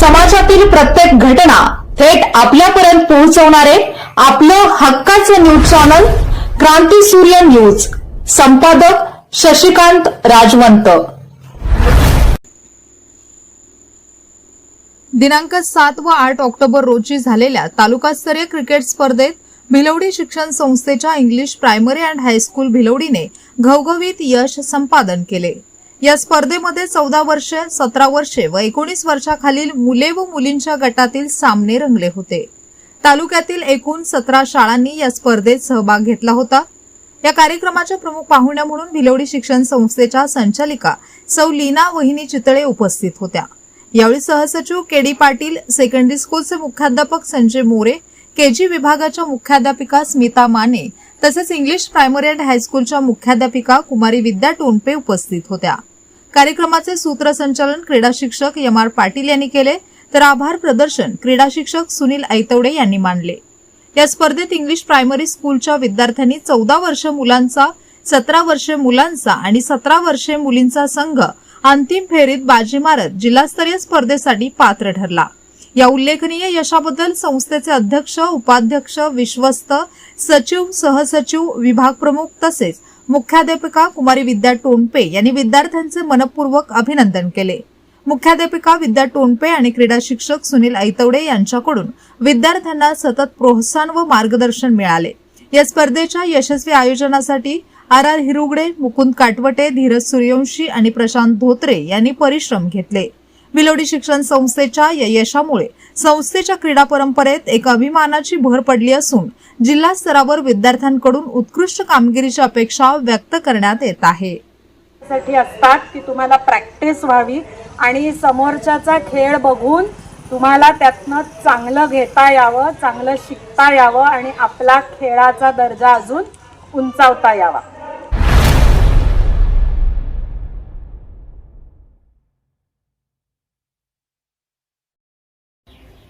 समाजातील प्रत्येक घटना थेट आपल्यापर्यंत पोहोचवणारे आपलं हक्काचं न्यूज चॅनल क्रांती सूर्य न्यूज. संपादक शशिकांत राजवंत. दिनांक सात व आठ ऑक्टोबर रोजी झालेल्या तालुकास्तरीय क्रिकेट स्पर्धेत भिलवडी शिक्षण संस्थेच्या English primary and high school भिलवडीने घवघवीत यश संपादन केले. या स्पर्धेमध्ये चौदा वर्षे सतरा वर्षे व एकोणीस वर्षाखालील मुले व मुलींच्या गटातील सामने रंगले होते. तालुक्यातील एकूण सतरा शाळांनी या स्पर्धेत सहभाग घेतला होता. या कार्यक्रमाच्या प्रमुख पाहुण्या म्हणून भिलवडी शिक्षण संस्थेच्या संचालिका सौ लीना वहिनी चितळे उपस्थित होत्या. यावेळी सहसचिव के डी पाटील सेकंडरी स्कूलचे मुख्याध्यापक संजय मोरे केजी विभागाच्या मुख्याध्यापिका स्मिता माने तसेच इंग्लिश प्रायमरी अँड हायस्कूलच्या मुख्याध्यापिका कुमारी विद्या टोनपे उपस्थित होत्या. कार्यक्रमाचे सूत्रसंचालन क्रीडा शिक्षक एम आर पाटील यांनी केले तर आभार प्रदर्शन क्रीडा शिक्षक सुनील ऐतवडे यांनी मांडले या स्पर्धेत इंग्लिश प्रायमरी स्कूलच्या विद्यार्थ्यांनी चौदा वर्ष मुलांचा सतरा वर्षे मुलांचा आणि सतरा वर्षे मुलींचा संघ अंतिम फेरीत बाजी मारत जिल्हास्तरीय स्पर्धेसाठी पात्र ठरला. या उल्लेखनीय यशाबद्दल संस्थेचे अध्यक्ष उपाध्यक्ष विश्वस्त सचिव सहसचिव विभाग प्रमुख तसेच मुख्याध्यापिका कुमारी विद्या टोणपे यांनी विद्यार्थ्यांचे मनपूर्वक अभिनंदन केले. मुख्याध्यापिका विद्या टोणपे आणि क्रीडा शिक्षक सुनील ऐतवडे यांच्याकडून विद्यार्थ्यांना सतत प्रोत्साहन व मार्गदर्शन मिळाले. या स्पर्धेच्या यशस्वी आयोजनासाठी आर आर हिरुगडे मुकुंद काटवटे धीरज सूर्यवंशी आणि प्रशांत धोत्रे यांनी परिश्रम घेतले. विलोडी शिक्षण संस्थेच्या या यशामुळे संस्थेच्या क्रीडा परंपरेत एक अभिमानाची भर पडली असून जिल्हा स्तरावर विद्यार्थ्यांकडून उत्कृष्ट कामगिरीची अपेक्षा व्यक्त करण्यात येत आहे. साठी असतात की तुम्हाला प्रॅक्टिस व्हावी आणि समोरच्याचा खेळ बघून तुम्हाला त्यातनं चांगलं घेता यावं चांगलं शिकता यावं आणि आपला खेळाचा दर्जा अजून उंचावता यावा.